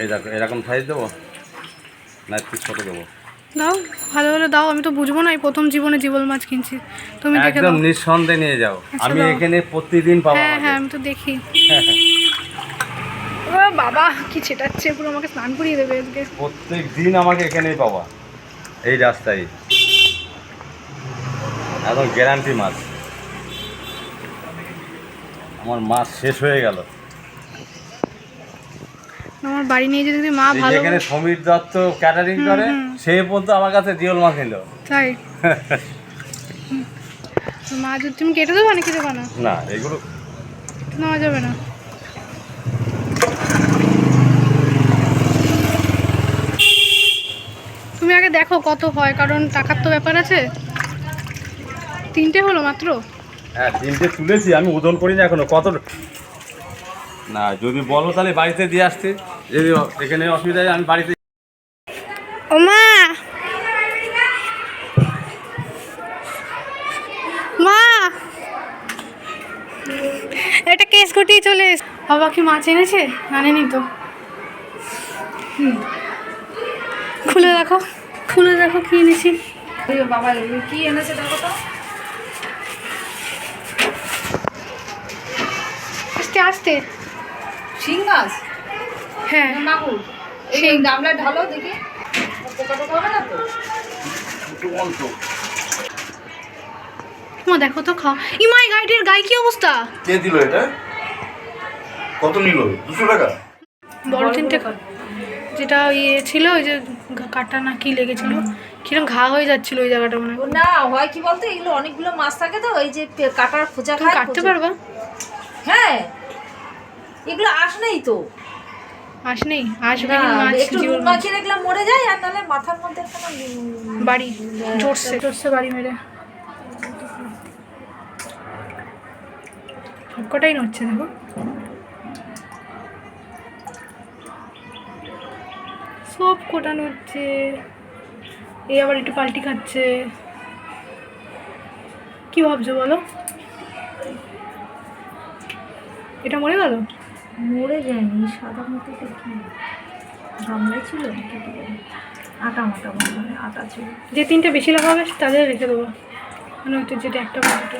এই দেখো এরকম সাইজ দেবো? না একটু ছোটো দেবো? দাও ভালো ভালো দাও আমি তো বুঝব না এই প্রথম জীবনে জীবল মাছ কিনছি। তুমি দেখে একদম নিঃসন্দেহে নিয়ে যাও। আচ্ছা, আমি এখানে প্রতিদিন পাবো হ্যাঁ হ্যাঁ আমি তো দেখি। ও বাবা কি ছেটাচ্ছে পুরো আমাকে স্নান করিয়ে দেবে আজকে। প্রত্যেক দিন আমাকে এখানেই পাবা। এই রাস্তায়। একদম গ্যারান্টি মাছ। আমার মাছ শেষ হয়ে গেল। আমার বাড়ি নিয়ে যদি মা ভালো যেখানে সমীর দত্ত ক্যাটারিং করে সে পর্যন্ত আমার কাছে জিওল মাছ নিল। তাই। মা যদি তুমি কেটে দেবো নাকি দেবো না? না এগুলো নেওয়া যাবে না। তুমি আগে দেখো কত হয় কারণ টাকার তো ব্যাপার আছে। তিনটে হলো মাত্র? হ্যাঁ তিনটে তুলেছি আমি ওজন করি না এখনও কত না যদি বলো তাহলে বাড়িতে দিয়ে আসতে। যদি এখানে অসুবিধা হয় আমি বাড়িতে ও মা! মা! এটা কেস ঘটিয়ে চলে এস- বাবা কি মাছ এনেছে? আনেনি তো। খুলে দেখো। খুলে দেখো কি এনেছি। বাবা কি এনেছে দেখো তো? আস্তে আস্তে। শিং মাছ? হ্যাঁ। মাগুর এই গামলায় ঢালো দেখি। মা দেখো তো খাও। ইমাই গাইডের গায়ে কি অবস্থা? কে দিল এটা? কত নিল? দুশো টাকা? বড় তিনটে যেটা ইয়ে ছিল ওই যে কাটা না কি লেগেছিল কীরকম ঘা হয়ে যাচ্ছিল ওই জায়গাটা মনে হয়। না হয় কি বলতো এগুলো অনেকগুলো মাছ থাকে তো এই যে কাটার খোঁজা কাটতে পারবা? হ্যাঁ। এগুলো আস নেই তো। আস নেই আসবে না, মাছ একটু নুন মাখিয়ে রাখলাম মরে যায় আর নাহলে মাথার মধ্যে একটা বাড়ি জোরসে। জোরসে বাড়ি মেরে। সবকটাই নড়ছে দেখো। সব কোটা নড়ছে। এই আবার একটু পাল্টি খাচ্ছে। কি ভাবছ বলো? এটা মরে গেল? মরে যায়নি সাদা মতো কি গামলায় ছিল। আটা মাটা মনে আটা ছিল। যে তিনটে বেশি লাগা হবে তাদের রেখে দেবো। মানে ওইটা যেটা একটা দুটো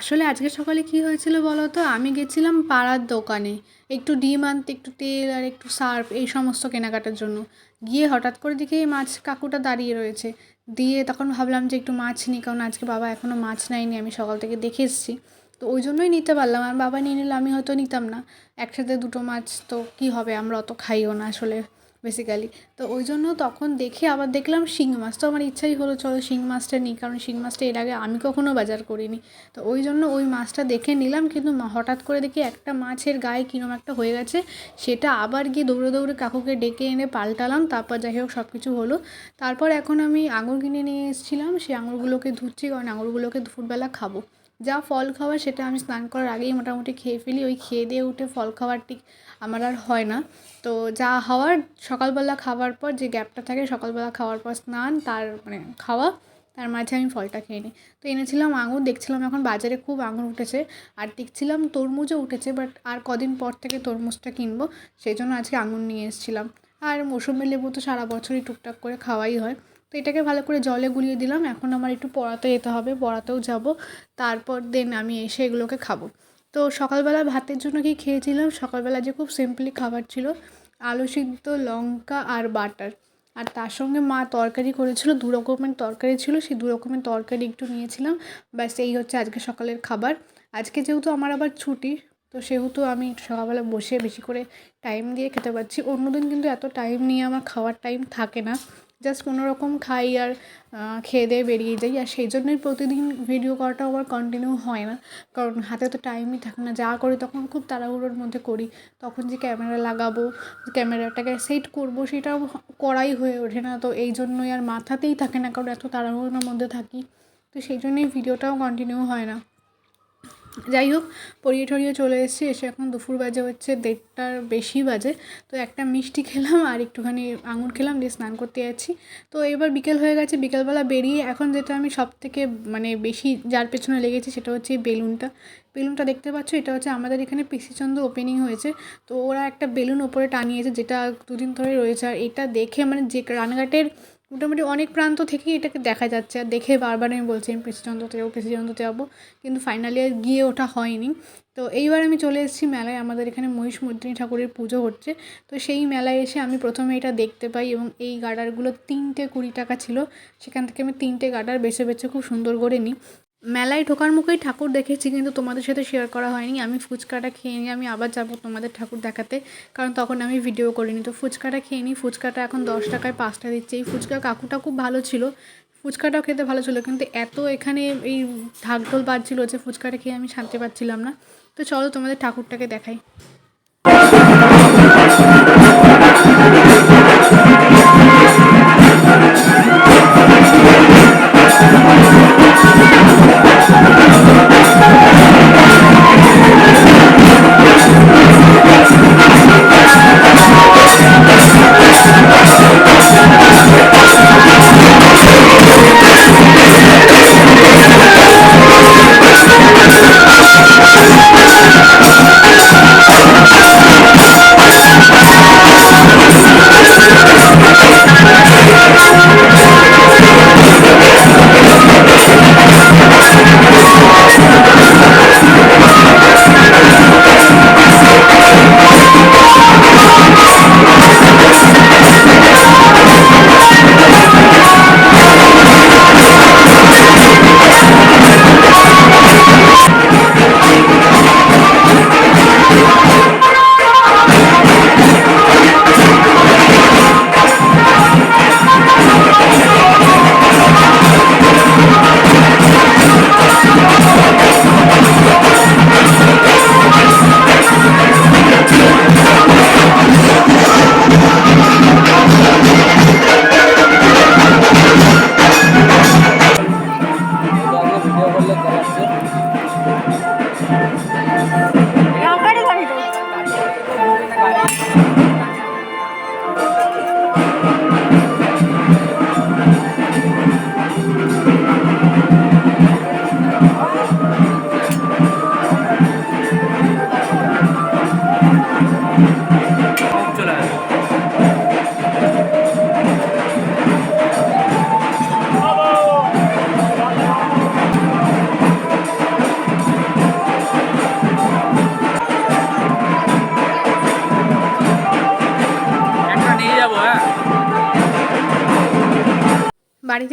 আসলে আজকে সকালে কি হয়েছিল বলো তো? আমি গেছিলাম পাড়ার দোকানে। একটু ডিম আনতে একটু তেল আর একটু সার্ফ এই সমস্ত কেনাকাটার জন্য। গিয়ে হঠাৎ করে দেখি এই মাছ কাকুটা দাঁড়িয়ে রয়েছে। দিয়ে তখন ভাবলাম যে একটু মাছ নিই কারণ আজকে বাবা এখনও মাছ নেয়নি আমি সকাল থেকে দেখে এসেছি। তো ওই জন্যই নিতে পারলাম। আর বাবা নিয়ে নিলে আমি হয়তো নিতাম না। একসাথে দুটো মাছ তো কি হবে? আমরা অত খাইও না আসলে বেসিক্যালি তো ওই জন্য তখন দেখে আবার দেখলাম শিং মাছ। তো আমার ইচ্ছাই হলো, চলো শিং মাছটা নিই, কারণ শিং মাছটা এর আগে আমি কখনো বাজার করিনি। তো ওই জন্য ওই মাছটা দেখে নিলাম, কিন্তু হঠাৎ করে দেখি একটা মাছের গায়ে কীরকম একটা হয়ে গেছে। সেটা আবার গিয়ে দৌড়ে দৌড়ে কাকুকে ডেকে এনে পাল্টালাম, তারপর যাই হোক সব কিছু হলো। তারপর এখন আমি আঙুর কিনে নিয়ে এসেছিলাম সেই আঙুরগুলোকে ধুচ্ছি, কারণ আঙুরগুলোকে দুপুরবেলা খাব। যা ফল খাওয়ার সেটা আমি স্নান করার আগেই মোটামুটি খেয়ে ফেলি। ওই খেয়ে দিয়ে উঠে ফল খাওয়ার ঠিক আমার আর হয় না। তো যা হওয়ার সকালবেলা খাওয়ার পর যে গ্যাপটা থাকে, সকালবেলা খাওয়ার পর স্নান, তার মানে খাওয়া, তার মাঝে আমি ফলটা খেয়ে নিই। তো এনেছিলাম আঙুর, দেখছিলাম এখন বাজারে খুব আঙুর উঠেছে। আর দেখছিলাম তরমুজও উঠেছে বাট আর কদিন পর থেকে তরমুজটা কিনবো, সেই জন্য আজকে আঙুর নিয়ে এসেছিলাম। আর মৌসুমি লেবু তো সারা বছরই টুকটাক করে খাওয়াই হয়। তো এটাকে ভালো করে জলে গুলিয়ে দিলাম। এখন আমার একটু পড়াতে যেতে হবে, পড়াতেও যাব। তারপর দেন আমি এসে এগুলোকে খাব। তো সকালবেলা ভাতের জন্য কি খেয়েছিলাম? সকালবেলা যে খুব সিম্পলি খাবার ছিল, আলু সিদ্ধ, লঙ্কা আর বাটার। আর তার সঙ্গে মা তরকারি করেছিল, দু রকমের তরকারি ছিল, সেই দু রকমের তরকারি একটু নিয়েছিলাম। ব্যাস, এই হচ্ছে আজকে সকালের খাবার। আজকে যেহেতু আমার আবার ছুটি, তো সেহেতু আমি সকালবেলা বসে বেশি করে টাইম দিয়ে খেতে পারছি। অন্যদিন কিন্তু এত টাইম নিয়ে আমার খাওয়ার টাইম থাকে না। জাস্ট কোনো রকম খাই আর খেয়ে দিয়ে বেরিয়ে যাই। আর সেই জন্যই প্রতিদিন ভিডিও করাটা আমার কন্টিনিউ হয় না। কারণ হাতে তো টাইমই থাকে না। যা করি তখন খুব তাড়াহুড়োর মধ্যে করি। তখন যে ক্যামেরা লাগাবো ক্যামেরাটাকে সেট করব সেটাও করাই হয়ে ওঠে না। তো এই জন্যই আর মাথাতেই থাকে না। কারণ এত তাড়াহুড়োর মধ্যে থাকি। তো সেই জন্যই ভিডিওটাও কন্টিনিউ হয় না। যাই হোক পরিয়ে টরিয়ে চলে এসেছি। এসে এখন দুপুর বাজে হচ্ছে দেড়টার বেশি বাজে। তো একটা মিষ্টি খেলাম আর একটুখানি আঙুর খেলাম, দিয়ে স্নান করতে যাচ্ছি। তো এবার বিকেল হয়ে গেছে, বিকেলবেলা বেরিয়ে এখন যেটা আমি সব থেকে মানে বেশি যার পেছনে লেগেছি সেটা হচ্ছে বেলুনটা। বেলুনটা দেখতে পাচ্ছ, এটা হচ্ছে আমাদের এখানে পিসিচন্দ্র ওপেনিং হয়েছে। তো ওরা একটা বেলুন ওপরে টানিয়েছে, যেটা দুদিন ধরে রয়েছে। আর এটা দেখে মানে যে রানাঘাটের মোটামুটি অনেক প্রান্ত থেকেই এটাকে দেখা যাচ্ছে। আর দেখে বারবার আমি বলছি, আমি পিসিচন্দ্রতে যাব পিসিচন্দ্রতে যাব কিন্তু ফাইনালি আর গিয়ে ওটা হয়নি। তো এইবার আমি চলে এসেছি মেলায়। আমাদের এখানে মহিষ মদিনী ঠাকুরের পুজো হচ্ছে। তো সেই মেলায় এসে আমি প্রথমে এটা দেখতে পাই এবং এই গাডারগুলো তিনটে কুড়ি টাকা ছিল। সেখান থেকে আমি তিনটে গাডার বেছে বেছে খুব সুন্দর করে নিই। মেলায় ঢোকার মুখেই ঠাকুর দেখেছি, কিন্তু তোমাদের সাথে শেয়ার করা হয়নি। আমি ফুচকাটা খেয়ে নিয়ে আমি আবার যাব তোমাদের ঠাকুর দেখাতে, কারণ তখন আমি ভিডিও করিনি। তো ফুচকাটা খেয়ে নিই, ফুচকাটা এখন দশ টাকায় পাঁচটা দিচ্ছে। এই ফুচকা কাকুটা খুব ভালো ছিল, ফুচকাটাও খেতে ভালো ছিল, কিন্তু এত এখানে এই ঢাকঢোল বাজছিল যে ফুচকাটা খেয়ে আমি শান্তি পাচ্ছিলাম না। তো চলো তোমাদের ঠাকুরটাকে দেখাই।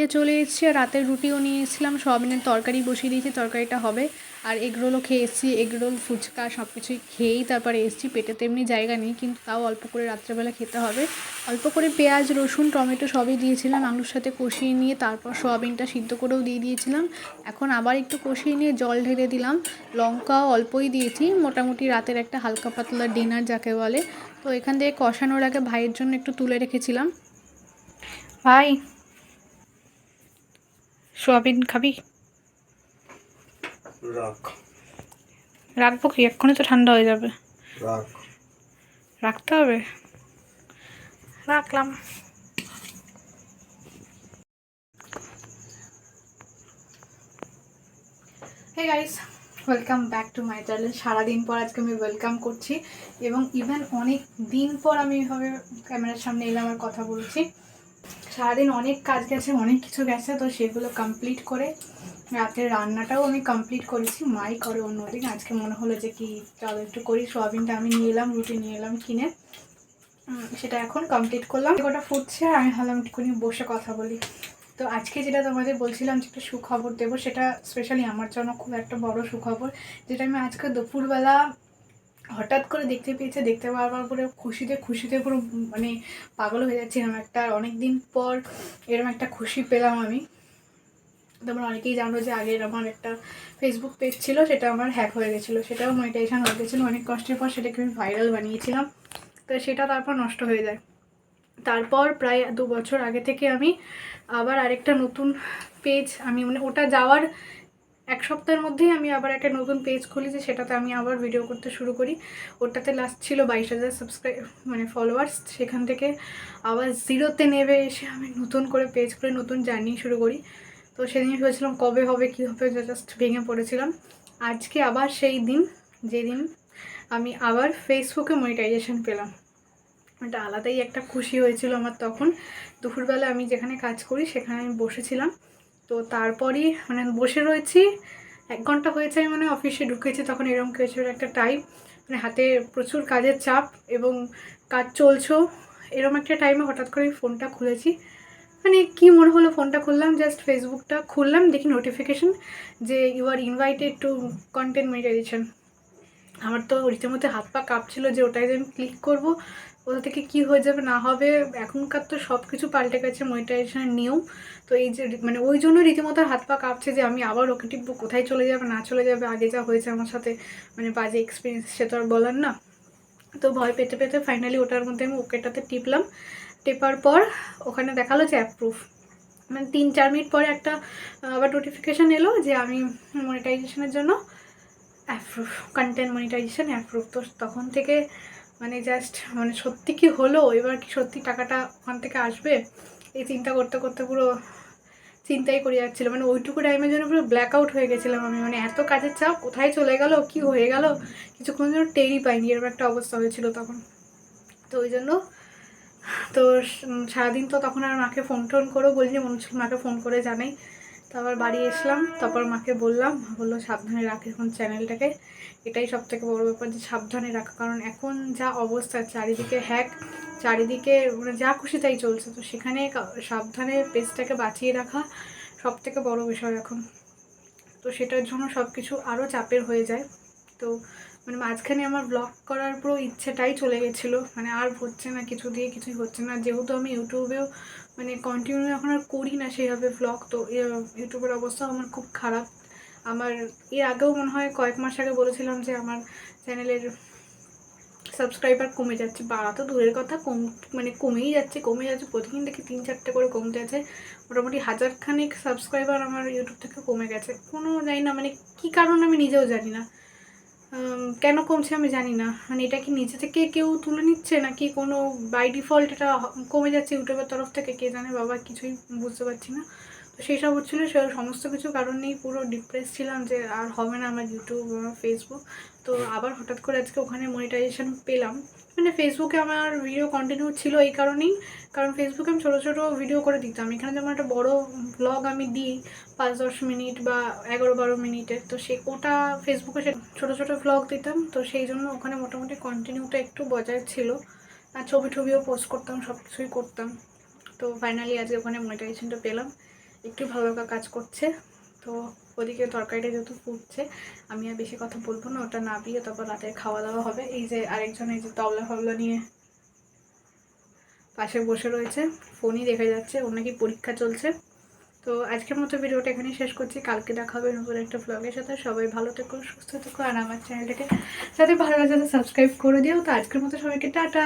বাড়িতে চলে এসেছি আর রাতের রুটিও নিয়ে এসেছিলাম। সয়াবিনের তরকারি বসিয়ে দিয়েছি, তরকারিটা হবে। আর এগরোলও খেয়ে এসেছি এগরোল ফুচকা সব কিছুই খেয়েই তারপরে এসেছি। পেটে তেমনি জায়গা নেই, কিন্তু তাও অল্প করে রাত্রেবেলা খেতে হবে। অল্প করে পেঁয়াজ, রসুন, টমেটো সবই দিয়েছিলাম, আলুর সাথে কষিয়ে নিয়ে তারপর সয়াবিনটা সিদ্ধ করেও দিয়ে দিয়েছিলাম। এখন আবার একটু কষিয়ে নিয়ে জল ঢেলে দিলাম। লঙ্কাও অল্পই দিয়েছি, মোটামুটি রাতের একটা হালকা পাতলা ডিনার যাকে বলে। তো এখান থেকে কষানোর আগে ভাইয়ের জন্য একটু তুলে রেখেছিলাম। ভাই সোয়াবিন খাবি? রাখ। রাখব কি? এক্ষুনি তো ঠান্ডা হয়ে যাবে। রাখ। রাখতে হবে? রাখলাম। Hey guys welcome back to my channel সারাদিন পর আজকে আমি ওয়েলকাম করছি এবং ইভেন অনেক দিন পর আমি এভাবে ক্যামেরার সামনে এলাম আর কথা বলছি। সারাদিন অনেক কাজ গেছে, অনেক কিছু গেছে, তো সেগুলো কমপ্লিট করে রাতের রান্নাটাও আমি কমপ্লিট করেছি। মাই করে অন্যদিন আজকে মনে হলো যে কি চলো একটু করি। সোয়াবিনটা আমি নিয়ে এলাম, রুটি নিয়ে এলাম কিনে। সেটা এখন কমপ্লিট করলাম। ওটা ফুটছে, আমি ভাবলাম একটুখানি বসে কথা বলি। তো আজকে যেটা তোমাদের বলছিলাম যে একটা সুখবর দেবো, সেটা স্পেশালি আমার জন্য খুব একটা বড় সুখবর, যেটা আমি আজকে দুপুরবেলা হঠাৎ করে দেখতে পেয়েছে, দেখতে পাওয়ার পরে খুশিতে খুশিতে পুরো মানে পাগল হয়ে যাচ্ছিলাম একটা অনেক দিন পর এরকম একটা খুশি পেলাম আমি। তোমরা অনেকেই জানো যে আগের আমার একটা ফেসবুক পেজ ছিল, সেটা আমার হ্যাক হয়ে গেছিল, সেটাও মনিটাইজেশন হয়ে গেছিল। অনেক কষ্টের পর সেটাকে আমি ভাইরাল বানিয়েছিলাম। তো সেটা তারপর নষ্ট হয়ে যায়। তারপর প্রায় দু বছর আগে থেকে আমি আবার আরেকটা নতুন পেজ আমি মানে ওটা যাওয়ার এক সপ্তাহের মধ্যেই আমি আবার একটা নতুন পেজ খুলেছি, সেটাতে আমি আবার ভিডিও করতে শুরু করি। ওটাতে লাস্ট ছিল বাইশ হাজার সাবস্ক্রাইব মানে ফলোয়ার্স সেখান থেকে আবার জিরোতে নেবে এসে আমি নতুন করে পেজ করে নতুন জার্নি শুরু করি। তো সেদিন ভেবেছিলাম কবে হবে, কী হবে জাস্ট ভেঙে পড়েছিলাম। আজকে আবার সেই দিন, যেদিন আমি আবার ফেসবুকে মনিটাইজেশন পেলাম। এটা আলাদাই একটা খুশি হয়েছিল আমার তখন। দুপুরবেলা আমি যেখানে কাজ করি, সেখানে আমি বসেছিলাম। তো তারপরই মানে বসে রয়েছি। এক ঘণ্টা হয়েছে আমি মানে অফিসে ঢুকেছি, তখন এরকম কিছু একটা টাইম মানে হাতে প্রচুর কাজের চাপ এবং কাজ চলছেও। এরকম একটা টাইমে হঠাৎ করে ফোনটা খুলেছি। মানে কি মনে হলো ফোনটা খুললাম জাস্ট ফেসবুকটা খুললাম, দেখি নোটিফিকেশন যে you are invited to content monetization আমার তো রীতিমতো হাত পা কাঁপছিল যে ওটাই যে আমি ক্লিক করব ওটা থেকে কি হয়ে যাবে না হবে, এখনকার তো সব কিছু পাল্টে গেছে মনিটাইজেশনের নিয়ম তো এই যে মানে ওই জন্য রীতিমতো হাত পা কাঁপছে যে আমি আবার ওকে টিপবো, কোথায় চলে যাবে, না চলে যাবে, আগে যা হয়েছে আমার সাথে মানে বাজে এক্সপিরিয়েন্স সে তো আর বলার না। তো ভয় পেতে পেতে ফাইনালি ওটার মধ্যে আমি ওকেটাতে টিপলাম। টেপার পর ওখানে দেখাল যে অ্যাপ্রুভ মানে তিন, চার মিনিট পরে একটা আবার নোটিফিকেশান এলো যে আমি মনিটাইজেশনের জন্য অ্যাপ্রুভ কন্টেন্ট মনিটাইজেশন অ্যাপ্রুভ তো তখন থেকে মানে জাস্ট মানে সত্যি কি হলো? এবার কি সত্যি টাকাটা ওখান থেকে আসবে? এই চিন্তা করতে করতে পুরো চিন্তাই করে যাচ্ছিল। মানে ওইটুকু টাইমের জন্য পুরো ব্ল্যাক আউট হয়ে গেছিলাম আমি। মানে এত কাজের চাপ, কোথায় চলে গেল, কি হয়ে গেল? কিছুক্ষণ যেন টেরই পাইনি। এরকম একটা অবস্থা হয়েছিল তখন। তো ওই জন্য তো সারাদিন তো তখন আর মাকে ফোন টোন করেও বলিনি। মনে হচ্ছিল মাকে ফোন করে জানাই। তারপর বাড়ি এসলাম, তারপর মাকে বললাম মা বলল সাবধানে রাখ এখন চ্যানেলটাকে। এটাই সব থেকে বড়ো ব্যাপার যে সাবধানে রাখা, কারণ এখন যা অবস্থা চারিদিকে হ্যাক চারিদিকে মানে যা খুশি তাই চলছে। তো সেখানে সাবধানে পেজটাকে বাঁচিয়ে রাখা সব থেকে বড়ো বিষয় এখন। তো সেটার জন্য সব কিছু আরও চাপের হয়ে যায়। তো মানে মাঝখানে আমার ব্লগ করার পুরো ইচ্ছেটাই চলে গেছিল। মানে আর হচ্ছে না, কিছু দিয়ে কিছুই হচ্ছে না। যেহেতু আমি ইউটিউবেও মানে কন্টিনিউ এখন আর করি না সেইভাবে ব্লগ তো ইউটিউবের অবস্থা আমার খুব খারাপ। আমার, এর আগেও মনে হয় কয়েক মাস আগে বলেছিলাম যে আমার চ্যানেলের সাবস্ক্রাইবার কমে যাচ্ছে। বাড়া তো দূরের কথা, কম মানে কমেই যাচ্ছে কমে যাচ্ছে। প্রতিদিন দেখি তিন চারটে করে কমতে যাচ্ছে মোটামুটি হাজারখানেক সাবস্ক্রাইবার আমার ইউটিউব থেকে কমে গেছে। কোনো জানি না মানে কী কারণ আমি নিজেও জানি না। কেন কমছে আমি জানি না। মানে এটা কি নিচে থেকে কেউ তুলে নিচ্ছে নাকি কোনো বাই ডিফল্ট এটা কমে যাচ্ছে ইউটিউবের তরফ থেকে? কে জানে বাবা, কিছুই বুঝতে পারছি না। তো সেই সব হচ্ছিল, সে সমস্ত কিছু কারণেই পুরো ডিপ্রেস ছিলাম যে আর হবে না আমার ইউটিউব আমার ফেসবুক তো আবার হঠাৎ করে আজকে ওখানে মনিটাইজেশন পেলাম। মানে ফেসবুকে আমার ভিডিও কন্টিনিউ ছিল এই কারণেই, কারণ ফেসবুকে আমি ছোটো ছোটো ভিডিও করে দিতাম। এখানে যেমন একটা বড় ব্লগ আমি দিই পাঁচ, দশ মিনিট বা এগারো, বারো মিনিটের, তো সে ওটা ফেসবুকে সে ছোটো ছোটো ব্লগ দিতাম। তো সেই জন্য ওখানে মোটামুটি কন্টিনিউটা একটু বজায় ছিল। আর ছবি টবিও পোস্ট করতাম, সব কিছুই করতাম। তো ফাইনালি আজকে ওখানে মনিটাইজেশনটা পেলাম। একটু ভালো কাজ করছে। তো ওদিকে তরকারিটা যেহেতু ফুটছে, আমি আর বেশি কথা বলব না, ওটা না নাবিয়ে তারপর রাতে খাওয়া দাওয়া হবে। এই যে আরেকজন এই যে তবলা ফবলা নিয়ে পাশে বসে রয়েছে, ফোনই দেখা যাচ্ছে, ওর নাকি পরীক্ষা চলছে। তো আজকের মতো ভিডিওটা এখানেই শেষ করছি, কালকে দেখা হবে নতুন একটা ব্লগের সাথে, সবাই ভালো থেকো, সুস্থ থেকো, আর আমার চ্যানেলটাকে যাতে ভালো লাগে সাবস্ক্রাইব করে দিও। তো আজকের মতো সবাইকে টাটা!